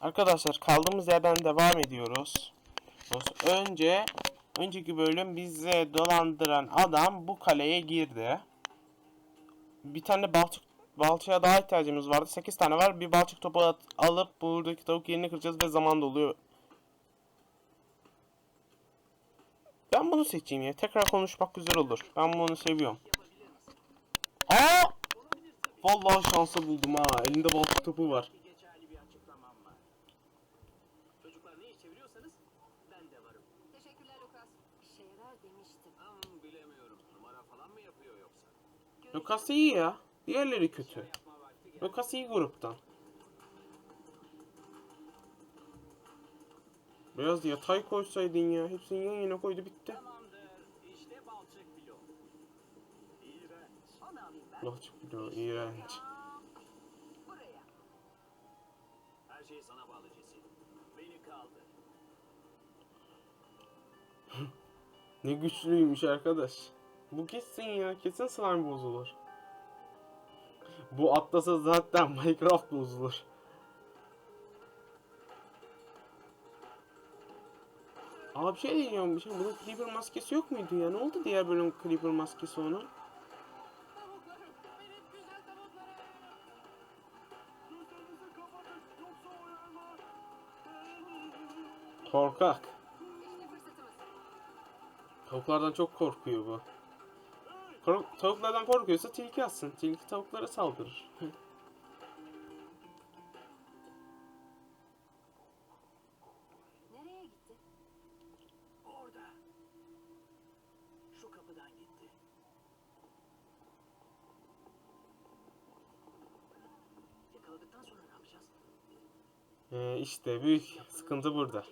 Arkadaşlar kaldığımız yerden devam ediyoruz. Önce önceki bölüm bize dolandıran adam bu kaleye girdi. Bir tane balçık balçığa daha ihtiyacımız vardı. 8 tane var. Bir balçık topu at- alıp buradaki tavuk yerini kıracağız ve zaman doluyor. Ben bunu seçeyim ya. Tekrar konuşmak güzel olur. Ben bunu seviyorum. Aa! Vallahi şansı buldum ha. Elinde balçık topu var. Bir geçerli bir açıklamam var. Çocuklar ne iş çeviriyorsanız ben de varım. Teşekkürler Lucas. İşe yarar demiştim. Hmm, bilemiyorum. Numara falan mı yapıyor yoksa? Lucas iyi ya. Diğerleri kötü. Lucas iyi gruptan. Biraz yatay koysaydın ya. Hepsini yan yana koydu bitti. Balçık pilot. İğrenç. Ne güçlüymüş arkadaş. Bu kesin ya. Kesin slime bozulur. Bu atlasa zaten Minecraft bozulur. Aa bir şey diyeceğim. Bir şey. Bunun Creeper maskesi yok muydu ya? Ne oldu diğer bölüm Creeper maskesi uyarlar. Korkak. Tavuklardan çok korkuyor bu. Tavuklardan korkuyorsa tilki atsın. Tilki tavuklara saldırır. Nereye gitti? Orada. Şu kapıdan gitti. Yakaladıktan sonra ne yapacağız? ee, işte büyük sıkıntı burada.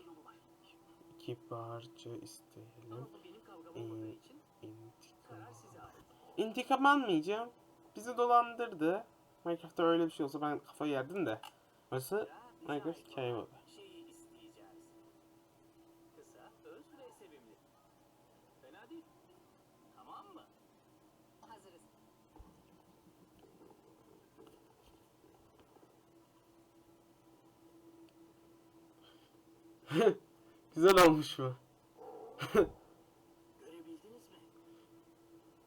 İki parça isteyelim. Ama İntikam almayacağım. Bizi dolandırdı. Minecraft'ta öyle bir şey olsa ben kafayı yerdim de. Bize Minecraft hikaye olan modu. Şeyi isteyeceğiz. Kısa, öz ve sevimli. Fena değil. Tamam mı? Hazırız. Güzel olmuş bu. Görebildiniz mi?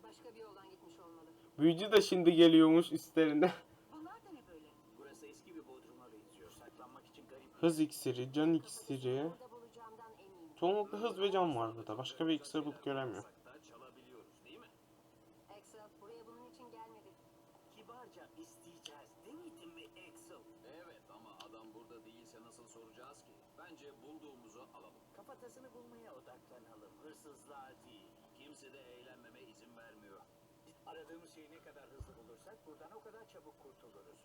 Başka bir yoldan gitmiş olmalı. Büyücü de şimdi geliyormuş üstlerine. Bunlar da ne böyle? Burası eski bir bodruma benziyor. Saklanmak için garip. Hız iksiri, can iksiri. Çoğunlukla hız ve can var burada. Başka bir iksir bulup göremiyorum. Sakta çalabiliyoruz değil mi? Axel buraya bunun için gelmedi. Kibarca isteyeceğiz demedim mi Axel? Evet ama adam burada değilse nasıl soracağız ki? Bence bulduğumuzu alalım. Kafatasını bulmaya odaklanalım. Hırsızlığa değil. Kimse de eğlenmeme izin kadar hızlı bulursak buradan o kadar çabuk kurtuluruz.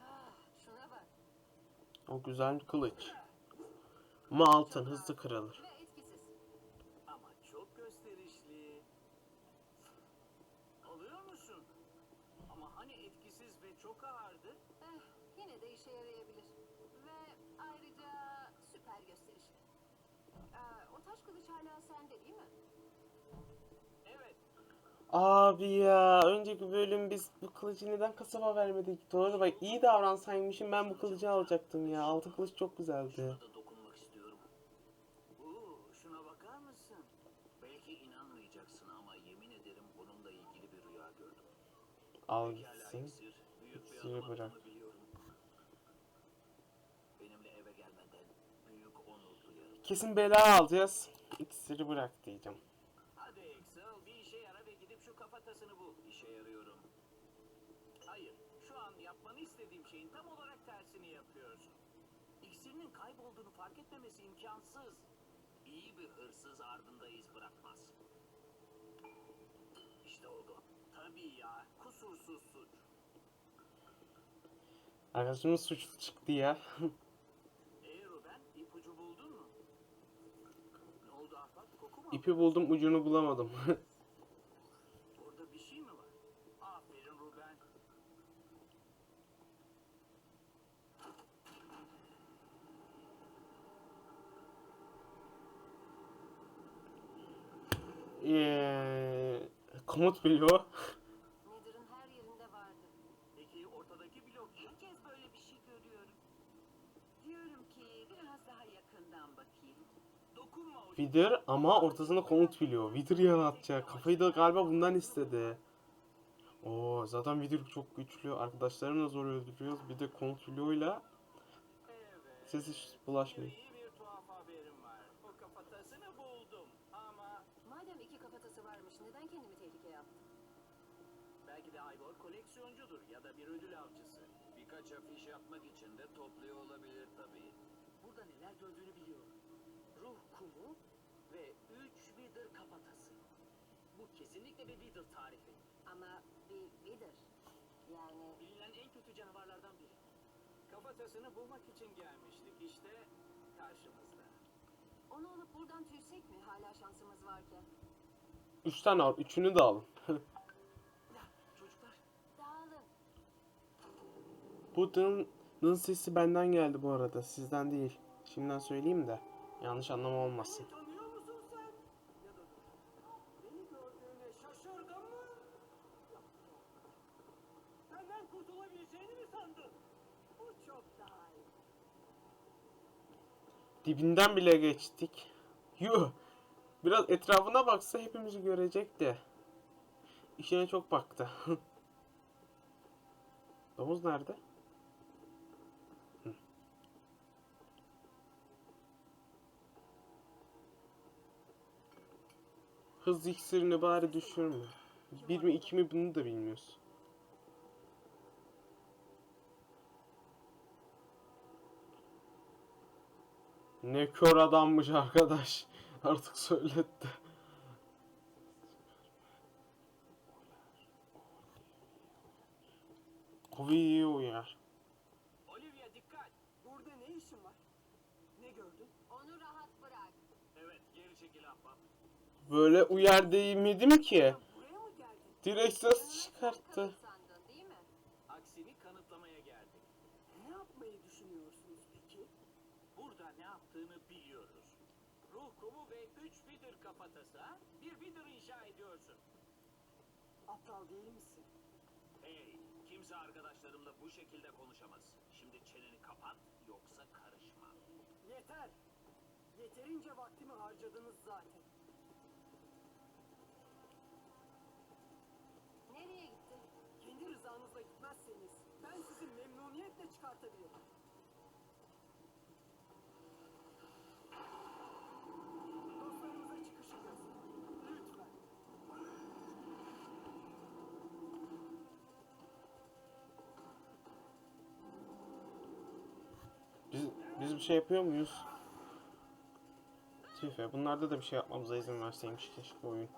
Ah. O güzel kılıç. Ama altın hızlı kırılır. Ama çok gösterişli. Alıyor musun? Ama hani etkisiz ve çok ağırdı? Eh, yine de işe yarayabilir. Ve ayrıca süper gösterişli. Aa, o taş kılıç hala sende değil mi? Evet. Abi ya önceki bölüm biz bu kılıcı neden kasaba vermedik? Doğru bak iyi davransaymışım ben bu kılıcı alacaktım ya. Altın kılıç çok güzeldi. Da dokunmak istiyorum. Oo, şuna bakar mısın? Belki inanmayacaksın ama yemin ederim bununla ilgili bir rüya gördüm. Al Pekala gitsin. iksir. Büyük bir İksiri adım bırak. attığını Kesin bela alacağız. İksiri bırak diyeceğim. Hadi Excel bir işe yara ve gidip şu kafatasını bul. İşe yarıyorum. Hayır, şu an yapmanı istediğim şeyin tam olarak tersini yapıyorsun. İksirinin kaybolduğunu fark etmemesi imkansız. İyi bir hırsız ardında iz bırakmaz. İşte oldu. Tabii ya, kusursuz suç. Arkadaşımız suçlu çıktı ya. Ee Ruben, ipucu buldun mu? Ne oldu ahbap, koku mu? İpi buldum ucunu bulamadım. Orada bir şey mi var? Aferin Ruben. Eee komut biliyor. Wither ama ortasında komut biliyor. Wither yaratacak. Kafayı da galiba bundan istedi. Oo zaten Wither çok güçlü. Arkadaşlarını da zor öldürüyoruz. Bir de komut Evet. siz hiç bulaşmayın. İyi bir tuhaf haberim var. O kafatasını buldum. Ama Madem iki kafatası varmış neden kendimi tehlikeye attım? belki de Ivor koleksiyoncudur ya da bir ödül avcısı. Birkaç afiş yapmak için de topluyor olabilir tabii. Burada neler gördüğünü biliyorum. Ruh kumu ve üç Wither kafatası. Bu kesinlikle bir Wither tarifi. Ama bir Wither. Yani Bilinen en kötü canavarlardan biri. Kafatasını bulmak için gelmiştik işte karşımızda. onu alıp buradan tüysek mi hala şansımız varken? Üç tane al. Üçünü de alın. Ya çocuklar Dağılın. Bu dının sesi benden geldi bu arada. Sizden değil. Şimdiden söyleyeyim de. Yanlış anlama olmasın. Dibinden bile geçtik. Yuh. Biraz etrafına baksa hepimizi görecek de. İşine çok baktı. Domuz nerede? Hız iksirini bari düşürme. Bir mi iki mi bunu da bilmiyoruz. Ne kör adammış arkadaş. Artık söyletti. Kovi'yi uyar. Olivia dikkat. Burada ne işin var? Ne gördün? Onu rahat bırak. Evet geri çekil ahbap. Böyle uyar değmedim ki. Direkt ses çıkarttı. Aksini kanıtlamaya geldik. Ne yapmayı düşünüyorsunuz peki? Burada ne yaptığını biliyoruz. Ruh kumu ve üç Wither kafatası ha? Bir Wither inşa ediyorsun. Aptal değil misin? Hey, kimse arkadaşlarımla bu şekilde konuşamaz. Şimdi çeneni kapat yoksa karışma. Yeter. Yeterince vaktimi harcadınız zaten. Nereye gitti? Kendi rızanızla gitmezseniz ben sizi çıkartabilirim. Dostlarımıza göster. Lütfen. Biz, biz bir şey yapıyor muyuz? Tüh bunlarda da bir şey yapmamıza izin verseymiş keşke oyun.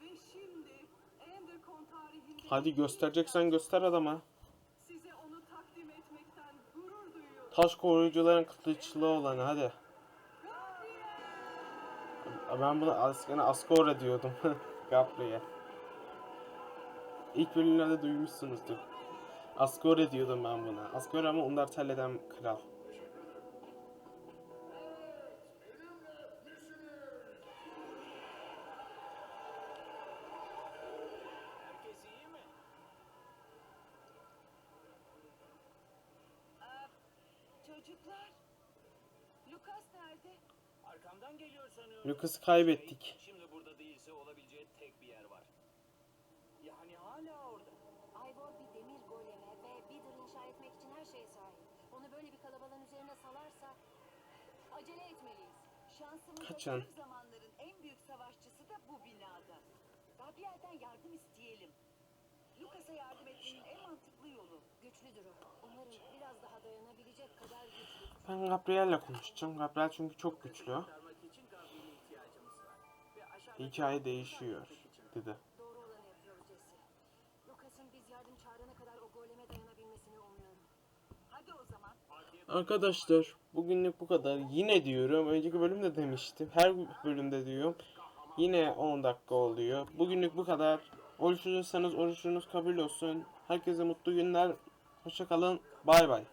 Ve şimdi Endercon tarihinde Hadi göstereceksen göster adama. Taş koruyucuların kılıçlı olanı hadi. Ben buna askana Askora diyordum. Gabriel. İlk bölümlerde duymuşsunuzdur. Askora diyordum ben buna. Askora ama Undertale'den kral. Lucas'ı kaybettik. Şimdi burada değilse olabileceği tek bir yer var. Yani hala orada. Ivor bir demir goleme ve Wither inşa etmek için her şeye sahip. Onu böyle bir kalabalığın üzerine salarsak acele etmeliyiz. Şansımıza Kaçın. tüm zamanların en büyük savaşçısı da bu binada. Gabriel'den yardım isteyelim. Lucas'a yardım etmenin en mantıklı yolu. Güçlüdür o. Umarım biraz daha dayanabilecek kadar güçlü. Ben Gabriel'le konuşacağım. Gabriel çünkü çok güçlü. Hikaye değişiyor dedi. Arkadaşlar bugünlük bu kadar. Yine diyorum. Önceki bölümde demiştim. Her bölümde diyorum. Yine 10 dakika oluyor. Bugünlük bu kadar. Oruçluysanız oruçunuz kabul olsun. Herkese mutlu günler. Hoşçakalın. Bay bay.